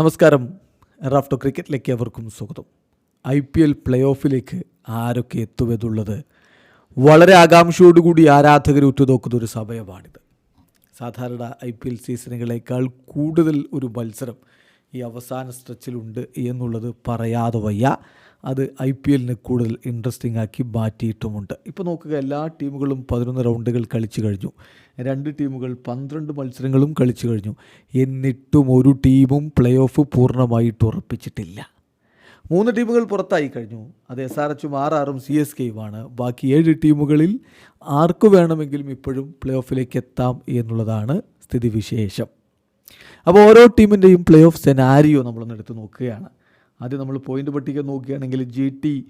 നമസ്കാരം. റാഫ്റ്റോ ക്രിക്കറ്റിലേക്ക് അവർക്കും സ്വാഗതം. ഐ പി എൽ പ്ലേ ഓഫിലേക്ക് ആരൊക്കെ എത്തുമെന്നുള്ളത് വളരെ ആകാംക്ഷയോടുകൂടി ആരാധകർ ഉറ്റുനോക്കുന്ന ഒരു സമയമാണിത്. സാധാരണ ഐ പി എൽ സീസണുകളേക്കാൾ കൂടുതൽ ഒരു മത്സരം ഈ അവസാന സ്ട്രെച്ചിലുണ്ട് എന്നുള്ളത് പറയാതെ വയ്യ. അത് ഐ പി എല്ലിന് കൂടുതൽ ഇൻട്രസ്റ്റിംഗ് ആക്കി മാറ്റിയിട്ടുമുണ്ട്. ഇപ്പോൾ നോക്കുക എല്ലാ ടീമുകളും പതിനൊന്ന് റൗണ്ടുകൾ കളിച്ചു കഴിഞ്ഞു. രണ്ട് ടീമുകൾ പന്ത്രണ്ട് മത്സരങ്ങളും കളിച്ചു കഴിഞ്ഞു. എന്നിട്ടും ഒരു ടീമും പ്ലേ ഓഫ് പൂർണമായിട്ട് ഉറപ്പിച്ചിട്ടില്ല. മൂന്ന് ടീമുകൾ പുറത്തായി കഴിഞ്ഞു. അത് എസ് ആർ എച്ചും ആർ ആറും സി എസ് കെയുമാണ് ബാക്കി ഏഴ് ടീമുകളിൽ ആർക്ക് വേണമെങ്കിലും ഇപ്പോഴും പ്ലേ ഓഫിലേക്ക് എത്താം എന്നുള്ളതാണ് സ്ഥിതിവിശേഷം. അപ്പോൾ ഓരോ ടീമിന്റെയും പ്ലേ ഓഫ് സെനാരിയോ നമ്മളൊന്ന് എടുത്ത് നോക്കുകയാണ്. ആദ്യം നമ്മൾ പോയിന്റ് പട്ടിക നോക്കുകയാണെങ്കിൽ ജി ടി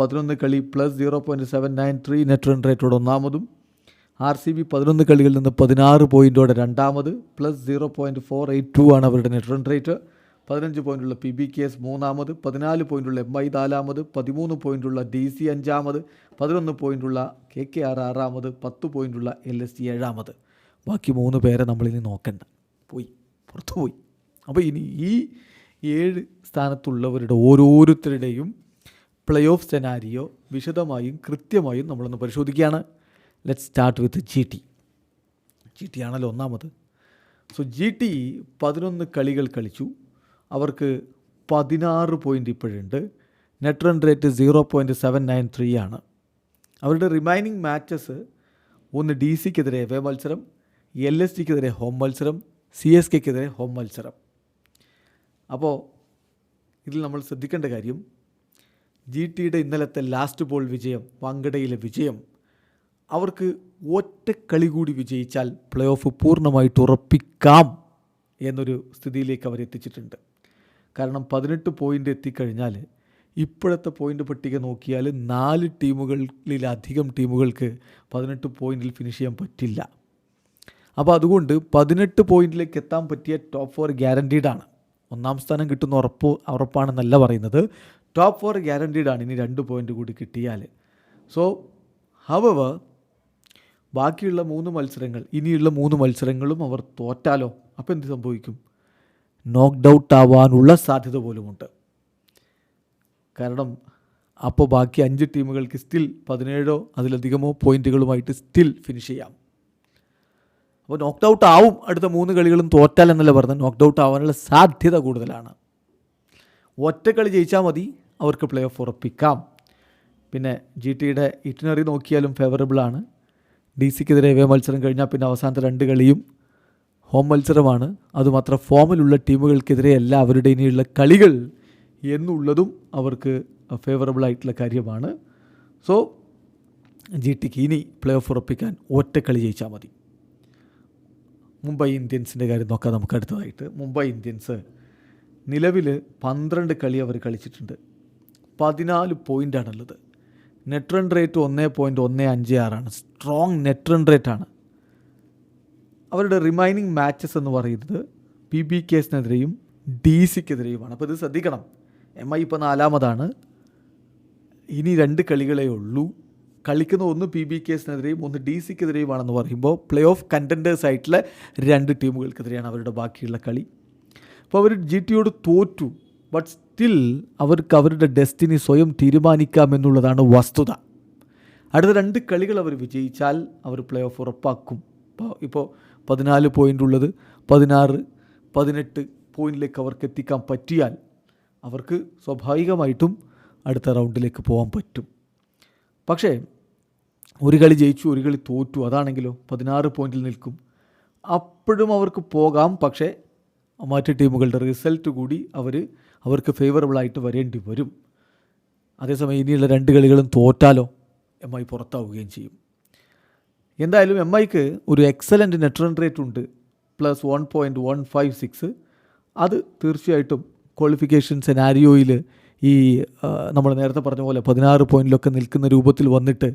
പതിനൊന്ന് കളി plus zero point seven nine three net run റേറ്റോടെ ഒന്നാമതും. ആർ സി ബി പതിനൊന്ന് കളികളിൽ നിന്ന് പതിനാറ് പോയിന്റോടെ രണ്ടാമത്. Plus zero point four eight two ആണ് അവരുടെ നെറ്റ് റൺ റേറ്റ് പതിനഞ്ച് പോയിന്റുള്ള പി ബി കെ എസ് മൂന്നാമത്. പതിനാല് പോയിന്റുള്ള എം ഐ നാലാമത്. പതിമൂന്ന് പോയിന്റുള്ള ഡി സി അഞ്ചാമത്. പതിനൊന്ന് പോയിന്റുള്ള കെ കെ ആർ ആറാമത്. പത്ത് പോയിന്റുള്ള എൽ എസ് സി ഏഴാമത്. ബാക്കി മൂന്ന് പേരെ നമ്മളിനി നോക്കണ്ട. പോയി. പുറത്തു പോയി. അപ്പോൾ ഇനി ഈ ഏഴ് സ്ഥാനത്തുള്ളവരുടെ ഓരോരുത്തരുടെയും പ്ലേ ഓഫ് സെനാരിയോ വിശദമായും കൃത്യമായും നമ്മളൊന്ന് പരിശോധിക്കുകയാണ്. Let start with G T G T ആണല്ലോ ഒന്നാമത്. സോ ജി ടി പതിനൊന്ന് കളികൾ കളിച്ചു. അവർക്ക് പതിനാറ് പോയിന്റ് ഇപ്പോഴുണ്ട്. Net run rate zero point seven nine three ആണ്. അവരുടെ റിമൈനിങ് മാച്ചസ് ഒന്ന് ഡി സിക്കെതിരെ എവേ മത്സരം എൽ എസ് ടിക്കെതിരെ ഹോം മത്സരം സി എസ് കെക്കെതിരെ ഹോം മത്സരം. അപ്പോൾ ഇതിൽ നമ്മൾ ശ്രദ്ധിക്കേണ്ട കാര്യം ജി ടിയുടെ ഇന്നലത്തെ ലാസ്റ്റ് ബോൾ വിജയം വങ്കടയിലെ വിജയം അവർക്ക് ഒറ്റ കളി കൂടി വിജയിച്ചാൽ പ്ലേ ഓഫ് പൂർണമായിട്ട് ഉറപ്പിക്കാം എന്നൊരു സ്ഥിതിയിലേക്ക് അവർ എത്തിച്ചിട്ടുണ്ട്. കാരണം പതിനെട്ട് പോയിന്റ് എത്തിക്കഴിഞ്ഞാൽ ഇപ്പോഴത്തെ പോയിന്റ് പട്ടിക നോക്കിയാൽ നാല് ടീമുകളിലധികം ടീമുകൾക്ക് പതിനെട്ട് പോയിന്റിൽ ഫിനിഷ് ചെയ്യാൻ പറ്റില്ല. അപ്പോൾ അതുകൊണ്ട് പതിനെട്ട് പോയിന്റിലേക്ക് എത്താൻ പറ്റിയ ടോപ്പ് ഫോർ ഗ്യാരണ്ടീഡ് ആണ്. ഒന്നാം സ്ഥാനം കിട്ടുന്ന ഉറപ്പ് ഉറപ്പാണെന്നല്ല പറയുന്നത്. ടോപ്പ് ഫോർ ഗ്യാരണ്ടീഡ് ആണ് ഇനി രണ്ട് പോയിന്റ് കൂടി കിട്ടിയാൽ. സോ ഹവവർ ബാക്കിയുള്ള മൂന്ന് മത്സരങ്ങൾ ഇനിയുള്ള മൂന്ന് മത്സരങ്ങളും അവർ തോറ്റാലോ? അപ്പോൾ എന്ത് സംഭവിക്കും? നോക്ക്ഡ് ഔട്ട് ആവാനുള്ള സാധ്യത പോലുമുണ്ട്. കാരണം അപ്പോൾ ബാക്കി അഞ്ച് ടീമുകൾക്ക് സ്റ്റിൽ പതിനേഴോ അതിലധികമോ പോയിന്റുകളുമായിട്ട് സ്റ്റിൽ ഫിനിഷ് ചെയ്യാം. അപ്പോൾ നോക്ക്ഡ് ഔട്ട് ആവും അടുത്ത മൂന്ന് കളികളും തോറ്റാൽ എന്നല്ല പറഞ്ഞത്? നോക്ക്ഡ് ഔട്ട് ആവാനുള്ള സാധ്യത കൂടുതലാണ്. ഒറ്റ കളി ജയിച്ചാൽ മതി. അവർക്ക് പ്ലേ ഓഫ് ഉറപ്പിക്കാം. പിന്നെ ജി ടിയുടെ ഇറ്റിനറി നോക്കിയാലും ഫേവറബിളാണ് ഡി സിക്കെതിരെ വേ മത്സരം കഴിഞ്ഞാൽ പിന്നെ അവസാനത്തെ രണ്ട് കളിയും ഹോം മത്സരമാണ്. അതുമാത്രം ഫോമിലുള്ള ടീമുകൾക്കെതിരെ എല്ലാ അവരുടെ ഇനിയുള്ള കളികൾ എന്നുള്ളതും അവർക്ക് ഫേവറബിൾ ആയിട്ടുള്ള കാര്യമാണ്. സോ ജി ടിക്ക് ഇനി പ്ലേ ഓഫ് ഉറപ്പിക്കാൻ ഒറ്റ കളി ജയിച്ചാൽ മതി. മുംബൈ ഇന്ത്യൻസിന്റെ കാര്യം നോക്കാം നമുക്ക് അടുത്തതായിട്ട്. മുംബൈ ഇന്ത്യൻസ് നിലവിൽ പന്ത്രണ്ട് കളി അവർ കളിച്ചിട്ടുണ്ട്. പതിനാല് പോയിന്റാണുള്ളത് നെറ്റ് റൺ റേറ്റ് ഒന്ന് പോയിന്റ് ഒന്ന് അഞ്ച് ആറാണ് സ്ട്രോങ് നെറ്റ് റൺ റേറ്റാണ് അവരുടെ റിമൈനിങ് മാച്ചസ് എന്ന് പറയുന്നത് പി ബി കേസിനെതിരെയും ഡി സിക്കെതിരെയുമാണ് അപ്പോൾ ഇത് ശ്രദ്ധിക്കണം. എം ഐ ഇപ്പോൾ നാലാമതാണ്. ഇനി രണ്ട് കളികളേ ഉള്ളൂ. കളിക്കുന്ന ഒന്ന് പി ബി കെസിനെതിരെയും ഒന്ന് ഡി സിക്കെതിരെയുമാണെന്ന് പറയുമ്പോൾ പ്ലേ ഓഫ് കണ്ടന്റേഴ്സ് ആയിട്ടുള്ള രണ്ട് ടീമുകൾക്കെതിരെയാണ് അവരുടെ ബാക്കിയുള്ള കളി. അപ്പോൾ അവർ ജി ടിയോട് തോറ്റു ബട്ട് സ്റ്റിൽ അവർക്ക് അവരുടെ ഡെസ്റ്റിനി സ്വയം തീരുമാനിക്കാമെന്നുള്ളതാണ് വസ്തുത. അടുത്ത രണ്ട് കളികൾ അവർ വിജയിച്ചാൽ അവർ പ്ലേ ഓഫ് ഉറപ്പാക്കും. ഇപ്പോൾ ഇപ്പോൾ പതിനാല് പോയിന്റ് ഉള്ളത് പതിനാറ് പതിനെട്ട് പോയിന്റിലേക്ക് അവർക്ക് എത്തിക്കാൻ പറ്റിയാൽ അവർക്ക് സ്വാഭാവികമായിട്ടും അടുത്ത റൗണ്ടിലേക്ക് പോകാൻ പറ്റും. പക്ഷേ ഒരു കളി ജയിച്ചു ഒരു കളി തോറ്റു അതാണെങ്കിലോ പതിനാറ് പോയിന്റിൽ നിൽക്കും. അപ്പോഴും അവർക്ക് പോകാം പക്ഷേ മറ്റ് ടീമുകളുടെ റിസൾട്ട് കൂടി അവർ അവർക്ക് ഫേവറബിളായിട്ട് വരേണ്ടി വരും. അതേസമയം ഇനിയുള്ള രണ്ട് കളികളും തോറ്റാലോ എം ഐ പുറത്താവുകയും ചെയ്യും. എന്തായാലും എം ഐക്ക് ഒരു എക്സലന്റ് നെറ്റ് റൺ റേറ്റ് ഉണ്ട്. Plus one point one five six അത് തീർച്ചയായിട്ടും ക്വാളിഫിക്കേഷൻ സെനാരിയോയിൽ ഈ നമ്മൾ നേരത്തെ പറഞ്ഞ പോലെ പതിനാറ് പോയിന്റിലൊക്കെ നിൽക്കുന്ന രൂപത്തിൽ വന്നിട്ട്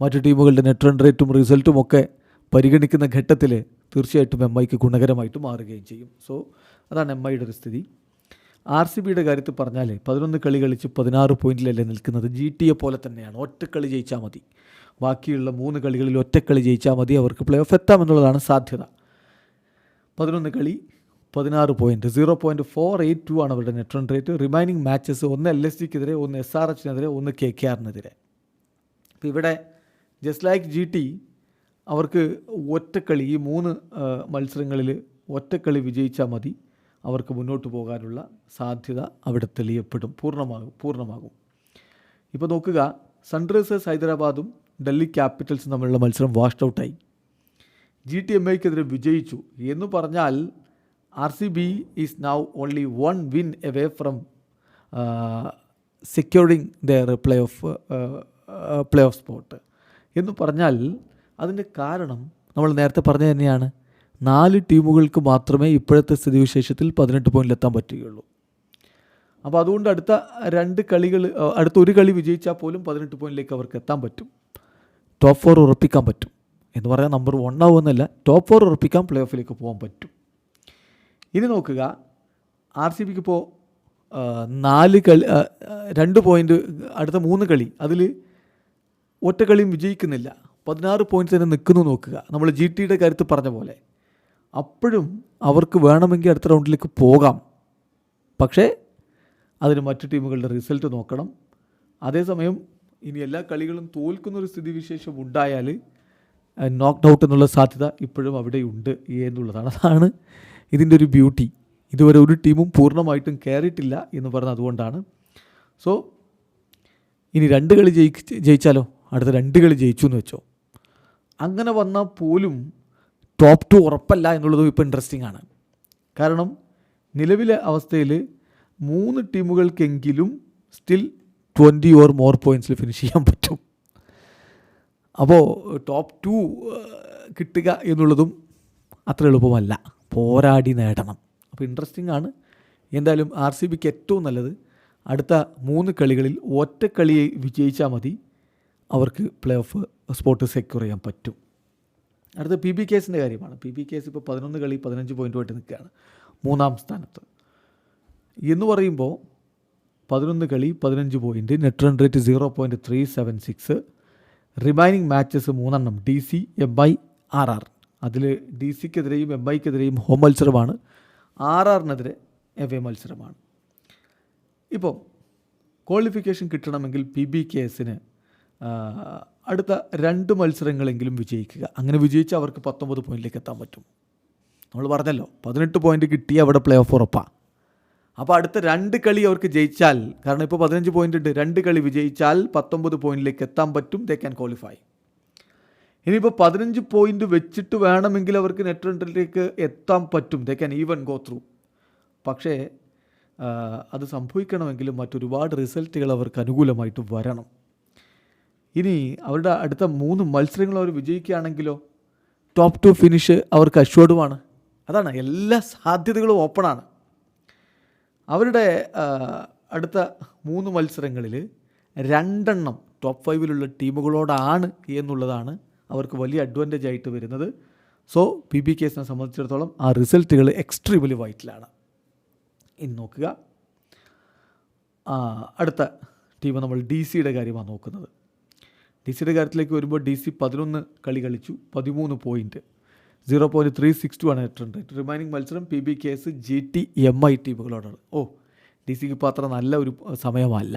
മറ്റു ടീമുകളുടെ നെറ്റ് റൺ റേറ്റും റിസൾട്ടും ഒക്കെ പരിഗണിക്കുന്ന ഘട്ടത്തിൽ തീർച്ചയായിട്ടും എം ഐക്ക് ഗുണകരമായിട്ട് മാറുകയും ചെയ്യും. സോ അതാണ് എം ഐയുടെ ഒരു സ്ഥിതി. ആർ സി ബിയുടെ കാര്യത്തിൽ പറഞ്ഞാൽ പതിനൊന്ന് കളി കളിച്ച് പതിനാറ് പോയിന്റിലല്ലേ നിൽക്കുന്നത്. ജി ടി എ പോലെ തന്നെയാണ്. ഒറ്റ കളി ജയിച്ചാൽ മതി. ബാക്കിയുള്ള മൂന്ന് കളികളിൽ ഒറ്റ കളി ജയിച്ചാൽ മതി. അവർക്ക് പ്ലേ ഓഫ് എത്താമെന്നുള്ളതാണ് സാധ്യത. പതിനൊന്ന് കളി പതിനാറ് point zero point four eight two ആണ് അവരുടെ net run rate remaining matches ഒന്ന് എൽ എസ് ജിക്കെതിരെ ഒന്ന് എസ് ആർ എച്ചിനെതിരെ ഒന്ന് കെ കെ ആറിനെതിരെ അപ്പോൾ ഇവിടെ ജസ്റ്റ് ലൈക്ക് ജി ടി അവർക്ക് ഒറ്റക്കളി ഈ മൂന്ന് മത്സരങ്ങളിൽ ഒറ്റക്കളി വിജയിച്ചാൽ മതി. അവർക്ക് മുന്നോട്ട് പോകാനുള്ള സാധ്യത അവിടെ തെളിയപ്പെടും. പൂർണമാകും പൂർണമാകും. ഇപ്പോൾ നോക്കുക സൺറൈസേഴ്സ് ഹൈദരാബാദും ഡൽഹി ക്യാപിറ്റൽസും തമ്മിലുള്ള മത്സരം വാഷ്ഡ് ഔട്ടായി ജി ടി എം ഐക്കെതിരെ വിജയിച്ചു. എന്ന് പറഞ്ഞാൽ R C B is now only one win away from securing their play off play off spot എന്ന് പറഞ്ഞാൽ അതിന്റെ കാരണം നമ്മൾ നേരത്തെ പറഞ്ഞത് തന്നെയാണ്. നാല് ടീമുകൾക്ക് മാത്രമേ ഇപ്പോഴത്തെ സ്ഥിതിവിശേഷത്തിൽ പതിനെട്ട് പോയിന്റിലെത്താൻ പറ്റുകയുള്ളൂ. അപ്പോൾ അതുകൊണ്ട് അടുത്ത രണ്ട് കളികൾ അടുത്ത ഒരു കളി വിജയിച്ചാൽ പോലും പതിനെട്ട് പോയിന്റിലേക്ക് അവർക്ക് എത്താൻ പറ്റും. ടോപ്പ് ഫോർ ഉറപ്പിക്കാൻ പറ്റും. എന്ന് പറയാൻ നമ്പർ വൺ ആവുമെന്നല്ല ടോപ്പ് ഫോർ ഉറപ്പിക്കാൻ പ്ലേ ഓഫിലേക്ക് പോകാൻ പറ്റും. ഇനി നോക്കുക ആർ സി ബിക്ക് ഇപ്പോൾ നാല് കളി രണ്ട് പോയിന്റ് അടുത്ത മൂന്ന് കളി അതിൽ ഒറ്റ കളിയും വിജയിക്കുന്നില്ല. പതിനാറ് പോയിന്റ്സ് തന്നെ നിൽക്കുന്നു നോക്കുക. നമ്മൾ ജി ടിയുടെ കാര്യത്തിൽ പറഞ്ഞ പോലെ. അപ്പോഴും അവർക്ക് വേണമെങ്കിൽ അടുത്ത റൗണ്ടിലേക്ക് പോകാം. പക്ഷേ അതിന് മറ്റു ടീമുകളുടെ റിസൾട്ട് നോക്കണം. അതേസമയം ഇനി എല്ലാ കളികളും തോൽക്കുന്നൊരു സ്ഥിതിവിശേഷം ഉണ്ടായാൽ നോക്ക് ഔട്ട് എന്നുള്ള സാധ്യത ഇപ്പോഴും അവിടെയുണ്ട് എന്നുള്ളതാണ്. അതാണ് ഇതിന്റെ ഒരു ബ്യൂട്ടി ഇതുവരെ ഒരു ടീമും പൂർണമായിട്ടും കയറിയിട്ടില്ല എന്ന് പറഞ്ഞത് അതുകൊണ്ടാണ്. സോ ഇനി രണ്ട് കളി ജയിച്ച് ജയിച്ചാലോ? അടുത്ത രണ്ട് കളി ജയിച്ചു എന്ന് വെച്ചോ. അങ്ങനെ വന്നാൽ പോലും ടോപ്പ് ടു ഉറപ്പല്ല എന്നുള്ളതും ഇപ്പോൾ ഇൻട്രസ്റ്റിംഗ് ആണ്. കാരണം നിലവിലെ അവസ്ഥയിൽ മൂന്ന് ടീമുകൾക്കെങ്കിലും സ്റ്റിൽ ട്വന്റി ഓർ മോർ പോയിന്റ്സിൽ ഫിനിഷ് ചെയ്യാൻ പറ്റും. അപ്പോൾ ടോപ്പ് ടു കിട്ടുക എന്നുള്ളതും അത്ര എളുപ്പമല്ല. പോരാടി നേടണം. അപ്പോൾ ഇൻട്രസ്റ്റിംഗ് ആണ്. എന്തായാലും ആർ സി ബിക്ക് ഏറ്റവും നല്ലത് അടുത്ത മൂന്ന് കളികളിൽ ഒറ്റ കളിയെ വിജയിച്ചാൽ മതി. അവർക്ക് പ്ലേ ഓഫ് സ്പോട്ട് സെക്യൂർ ചെയ്യാൻ പറ്റും. അടുത്ത പി ബി കേസിന്റെ കാര്യമാണ്. പി ബി കേസ് ഇപ്പോൾ പതിനൊന്ന് കളി പതിനഞ്ച് പോയിന്റുമായിട്ട് നിൽക്കുകയാണ്. മൂന്നാം സ്ഥാനത്ത്. എന്ന് പറയുമ്പോൾ പതിനൊന്ന് കളി പതിനഞ്ച് point net run rate zero point three seven six remaining matches മൂന്നെണ്ണം D C M I R R അതിൽ ഡി സിക്കെതിരെയും എം ഐക്കെതിരെയും ഹോം മത്സരമാണ്. ആർ ആറിനെതിരെ എഫ് എ മത്സരമാണ്. ഇപ്പം ക്വാളിഫിക്കേഷൻ കിട്ടണമെങ്കിൽ പി ബി കെ എസിന് അടുത്ത രണ്ട് മത്സരങ്ങളെങ്കിലും വിജയിക്കുക. അങ്ങനെ വിജയിച്ചാൽ അവർക്ക് പത്തൊമ്പത് പോയിന്റിലേക്ക് എത്താൻ പറ്റും. നമ്മൾ പറഞ്ഞല്ലോ പതിനെട്ട് പോയിന്റ് കിട്ടിയ അവിടെ പ്ലേ ഓഫ് ഉറപ്പാണ് അപ്പോൾ അടുത്ത രണ്ട് കളി അവർക്ക് ജയിച്ചാൽ കാരണം ഇപ്പോൾ പതിനഞ്ച് പോയിന്റ് ഉണ്ട് രണ്ട് കളി വിജയിച്ചാൽ പത്തൊമ്പത് പോയിന്റിലേക്ക് എത്താൻ പറ്റും ദേ ക്യാൻ ക്വാളിഫൈ ഇനിയിപ്പോൾ പതിനഞ്ച് പോയിന്റ് വെച്ചിട്ട് വേണമെങ്കിൽ അവർക്ക് നെറ്റ് റണ്ണിലേക്ക് എത്താൻ പറ്റും they can even go through പക്ഷേ അത് സംഭവിക്കണമെങ്കിൽ മറ്റൊരുപാട് റിസൾട്ടുകൾ അവർക്ക് അനുകൂലമായിട്ട് വരണം. ഇനി അവരുടെ അടുത്ത മൂന്ന് മത്സരങ്ങൾ അവർ വിജയിക്കുകയാണെങ്കിലോ ടോപ്പ് ടു ഫിനിഷ് അവർക്ക് അഷ്വേർഡുമാണ് അതാണ് എല്ലാ സാധ്യതകളും ഓപ്പണാണ് അവരുടെ അടുത്ത മൂന്ന് മത്സരങ്ങളിൽ രണ്ടെണ്ണം ടോപ്പ് ഫൈവിലുള്ള ടീമുകളോടാണ് എന്നുള്ളതാണ് അവർക്ക് വലിയ അഡ്വാന്റേജ് ആയിട്ട് വരുന്നത്. സോ പി ബി കേസിനെ സംബന്ധിച്ചിടത്തോളം ആ റിസൾട്ടുകൾ എക്സ്ട്രീമലി വൈറ്റിലാണ് ഇനി നോക്കുക. അടുത്ത ടീം നമ്മൾ ഡി സിയുടെ കാര്യമാണ് നോക്കുന്നത്. ഡി സിയുടെ കാര്യത്തിലേക്ക് വരുമ്പോൾ ഡി സി പതിനൊന്ന് കളി കളിച്ചു പതിമൂന്ന് point zero point three six two ആണ് നെറ്റ് റേറ്റ്. റിമൈനിങ് മത്സരം P B K S G T M I ടീമുകളോടാണ്. ഓ ഡി സിക്ക് ഇപ്പോൾ അത്ര നല്ല ഒരു സമയമല്ല.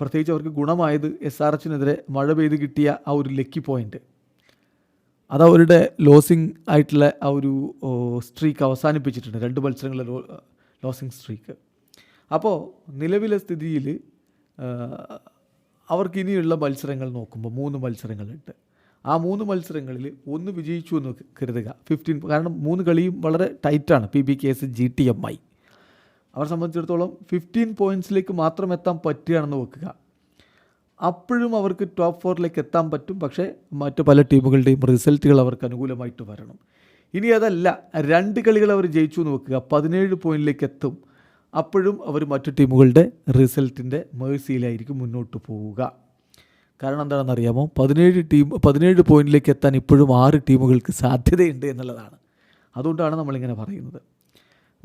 പ്രത്യേകിച്ച് അവർക്ക് ഗുണമായത് എസ് ആർ എച്ചിനെതിരെ മഴ പെയ്ത് കിട്ടിയ ആ ഒരു ലക്കി പോയിന്റ് അത് അവരുടെ ലോസിങ് ആയിട്ടുള്ള ആ ഒരു സ്ട്രീക്ക് അവസാനിപ്പിച്ചിട്ടുണ്ട്. രണ്ട് മത്സരങ്ങളിലെ ലോസിങ് സ്ട്രീക്ക് അപ്പോൾ നിലവിലെ സ്ഥിതിയിൽ അവർക്ക് ഇനിയുള്ള മത്സരങ്ങൾ നോക്കുമ്പോൾ മൂന്ന് മത്സരങ്ങളുണ്ട്. ആ മൂന്ന് മത്സരങ്ങളിൽ ഒന്ന് വിജയിച്ചു എന്ന് കരുതുക. ഫിഫ്റ്റീൻ കാരണം മൂന്ന് കളിയും വളരെ ടൈറ്റാണ്. P B K S G T M I അവരെ സംബന്ധിച്ചിടത്തോളം ഫിഫ്റ്റീൻ പോയിന്റ്സിലേക്ക് മാത്രം എത്താൻ പറ്റുകയാണെന്ന് വെക്കുക. അപ്പോഴും അവർക്ക് ടോപ്പ് ഫോറിലേക്ക് എത്താൻ പറ്റും. പക്ഷേ മറ്റു പല ടീമുകളുടെയും റിസൾട്ടുകൾ അവർക്ക് അനുകൂലമായിട്ട് വരണം. ഇനി അതല്ല രണ്ട് കളികൾ അവർ ജയിച്ചു എന്ന് വെക്കുക. പതിനേഴ് പോയിന്റിലേക്ക് എത്തും. അപ്പോഴും അവർ മറ്റു ടീമുകളുടെ റിസൾട്ടിന്റെ മേഴ്സിയിലായിരിക്കും മുന്നോട്ട് പോവുക. കാരണം എന്താണെന്ന് അറിയാമോ പതിനേഴ് ടീം പതിനേഴ് പോയിന്റിലേക്ക് എത്താൻ ഇപ്പോഴും ആറ് ടീമുകൾക്ക് സാധ്യതയുണ്ട് എന്നുള്ളതാണ്. അതുകൊണ്ടാണ് നമ്മളിങ്ങനെ പറയുന്നത്.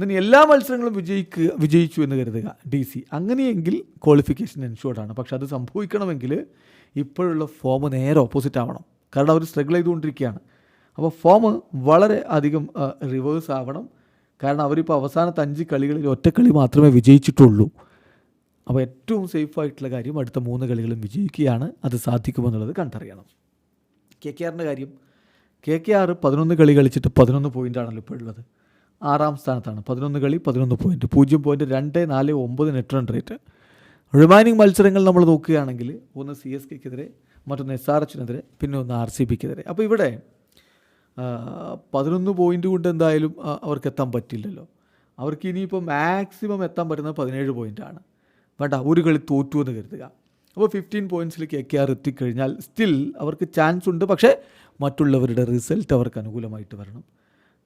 ഇനി എല്ലാ മത്സരങ്ങളും വിജയിക്കുക വിജയിച്ചു എന്ന് കരുതുക ഡി സി അങ്ങനെയെങ്കിൽ ക്വാളിഫിക്കേഷൻ എൻഷുവർഡാണ് പക്ഷെ അത് സംഭവിക്കണമെങ്കിൽ ഇപ്പോഴുള്ള ഫോം നേരെ ഓപ്പോസിറ്റ് ആവണം. കാരണം അവർ സ്ട്രഗിൾ ചെയ്തുകൊണ്ടിരിക്കുകയാണ്. അപ്പോൾ ഫോം വളരെ അധികം റിവേഴ്സ് ആവണം. കാരണം അവരിപ്പോൾ അവസാനത്തെ അഞ്ച് കളികളിൽ ഒറ്റ കളി മാത്രമേ വിജയിച്ചിട്ടുള്ളൂ. അപ്പോൾ ഏറ്റവും സേഫ് ആയിട്ടുള്ള കാര്യം അടുത്ത മൂന്ന് കളികളും വിജയിക്കുകയാണ്. അത് സാധിക്കുമെന്നുള്ളത് കണ്ടറിയണം. കെ കെ ആറിന്റെ കാര്യം. കെ കെ ആർ പതിനൊന്ന് കളി കളിച്ചിട്ട് പതിനൊന്ന് പോയിന്റാണല്ലോ ഇപ്പോൾ ഉള്ളത്. ആറാം സ്ഥാനത്താണ്. പതിനൊന്ന് കളി പതിനൊന്ന് പോയിന്റ് പൂജ്യം പോയിന്റ് രണ്ട് നാല് ഒമ്പത് നെറ്റ് റൺ റേറ്റ് റിമൈനിങ് മത്സരങ്ങൾ നമ്മൾ നോക്കുകയാണെങ്കിൽ ഒന്ന് സി എസ് കെക്കെതിരെ മറ്റൊന്ന് എസ് ആർ എച്ചിനെതിരെ പിന്നെ ഒന്ന് ആർ സി ബിക്കെതിരെ അപ്പോൾ ഇവിടെ പതിനൊന്ന് പോയിന്റ് കൊണ്ട് എന്തായാലും അവർക്ക് എത്താൻ പറ്റില്ലല്ലോ. അവർക്ക് ഇനിയിപ്പോൾ മാക്സിമം എത്താൻ പറ്റുന്നത് പതിനേഴ് പോയിന്റാണ് വേണ്ട ഒരു കളി തോറ്റു എന്ന് കരുതുക. അപ്പോൾ ഫിഫ്റ്റീൻ പോയിന്റ്സിൽ കെ ആർ എത്തിക്കഴിഞ്ഞാൽ സ്റ്റിൽ അവർക്ക് ചാൻസ് ഉണ്ട്. പക്ഷേ മറ്റുള്ളവരുടെ റിസൾട്ട് അവർക്ക് അനുകൂലമായിട്ട് വരണം.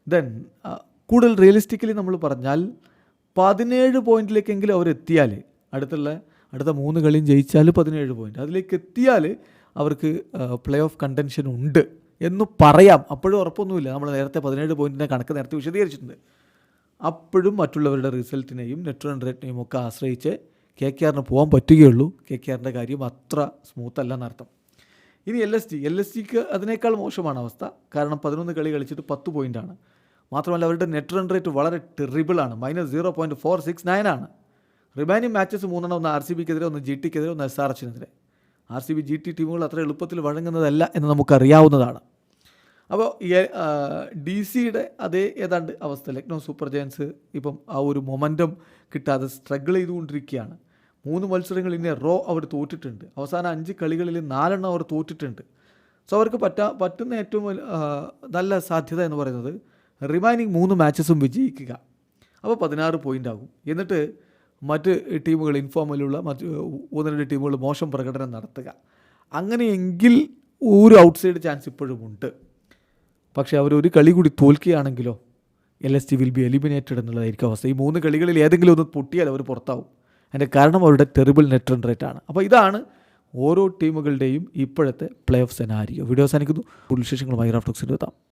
ദെൻ കൂടുതൽ റിയലിസ്റ്റിക്കലി നമ്മൾ പറഞ്ഞാൽ പതിനേഴ് പോയിന്റിലേക്കെങ്കിലും അവർ എത്തിയാൽ അടുത്തുള്ള അടുത്ത മൂന്ന് കളിയും ജയിച്ചാൽ പതിനേഴ് പോയിന്റ് അതിലേക്ക് എത്തിയാൽ അവർക്ക് പ്ലേ ഓഫ് കണ്ടൻഷൻ ഉണ്ട്. എന്ന് പറയാം. അപ്പോഴും ഉറപ്പൊന്നുമില്ല. നമ്മൾ നേരത്തെ പതിനേഴ് പോയിന്റിന്റെ കണക്ക് നേരത്തെ വിശദീകരിച്ചിട്ടുണ്ട്. അപ്പോഴും മറ്റുള്ളവരുടെ റിസൾട്ടിനെയും നെറ്റ് റൺ റേറ്റിനെയും ഒക്കെ ആശ്രയിച്ച് കെ കെ ആറിന് പോകാൻ പറ്റുകയുള്ളൂ. കെ കെ ആറിന്റെ കാര്യം അത്ര സ്മൂത്ത് അല്ല എന്നർത്ഥം ഇനി L S T. L S tick അതിനേക്കാൾ മോശമാണ് അവസ്ഥ. കാരണം പതിനൊന്ന് കളി കളിച്ചിട്ട് പത്ത് പോയിന്റാണ് മാത്രമല്ല അവരുടെ നെറ്റ് റൺ റേറ്റ് വളരെ ടെറിബിളാണ് minus zero point four six nine ആണ്. റിമൈനിങ് മാച്ചസ് മൂന്നെണ്ണം. ഒന്ന് ആർ സി ബിക്കെതിരെ ഒന്ന് ജി ടിക്കെതിരെ ഒന്ന് S R എച്ചിനെതിരെ. R C B G T ടീമുകൾ അത്ര എളുപ്പത്തിൽ വഴങ്ങുന്നതല്ല എന്ന് നമുക്കറിയാവുന്നതാണ്. അപ്പോൾ ഡി സിയുടെ അതേ ഏതാണ്ട് അവസ്ഥ ലക്നൗ സൂപ്പർ ജയൻസ് ഇപ്പം ആ ഒരു മൊമെന്റം കിട്ടാതെ സ്ട്രഗിൾ ചെയ്തുകൊണ്ടിരിക്കുകയാണ്. മൂന്ന് മത്സരങ്ങൾ ഇനി റോ അവർ തോറ്റിട്ടുണ്ട്. അവസാന അഞ്ച് കളികളിൽ നാലെണ്ണം അവർ തോറ്റിട്ടുണ്ട്. സോ അവർക്ക് പറ്റാ പറ്റുന്ന ഏറ്റവും നല്ല സാധ്യത എന്ന് പറയുന്നത് റിമൈനിങ് മൂന്ന് മാച്ചസും വിജയിക്കുക. അപ്പോൾ പതിനാറ് പോയിന്റ് ആകും. എന്നിട്ട് മറ്റ് ടീമുകൾ ഇൻഫോമിലുള്ള മറ്റ് ഒന്ന് രണ്ട് ടീമുകൾ മോശം പ്രകടനം നടത്തുക. അങ്ങനെയെങ്കിൽ ഒരു ഔട്ട്സൈഡ് ചാൻസ് ഇപ്പോഴും ഉണ്ട്. പക്ഷേ ഒരു കളി കൂടി തോൽക്കുകയാണെങ്കിലോ L S T will be eliminated എന്നുള്ളതായിരിക്കും അവസ്ഥ. ഈ മൂന്ന് കളികളിൽ ഏതെങ്കിലും ഒന്ന് പൊട്ടിയാൽ അവർ പുറത്താവും. അതിന്റെ കാരണം അവരുടെ ടെറിബിൾ നെറ്റ് റൺ റേറ്റ് ആണ്. അപ്പോൾ ഇതാണ് ഓരോ ടീമുകളുടെയും ഇപ്പോഴത്തെ പ്ലേ ഓഫ് സെനാരിയോ വീഡിയോ അവസാനിക്കുന്നു. കൂടുതൽ വിശേഷങ്ങളുമായി റാഫ്റ്റോക്സിൽ എത്താം.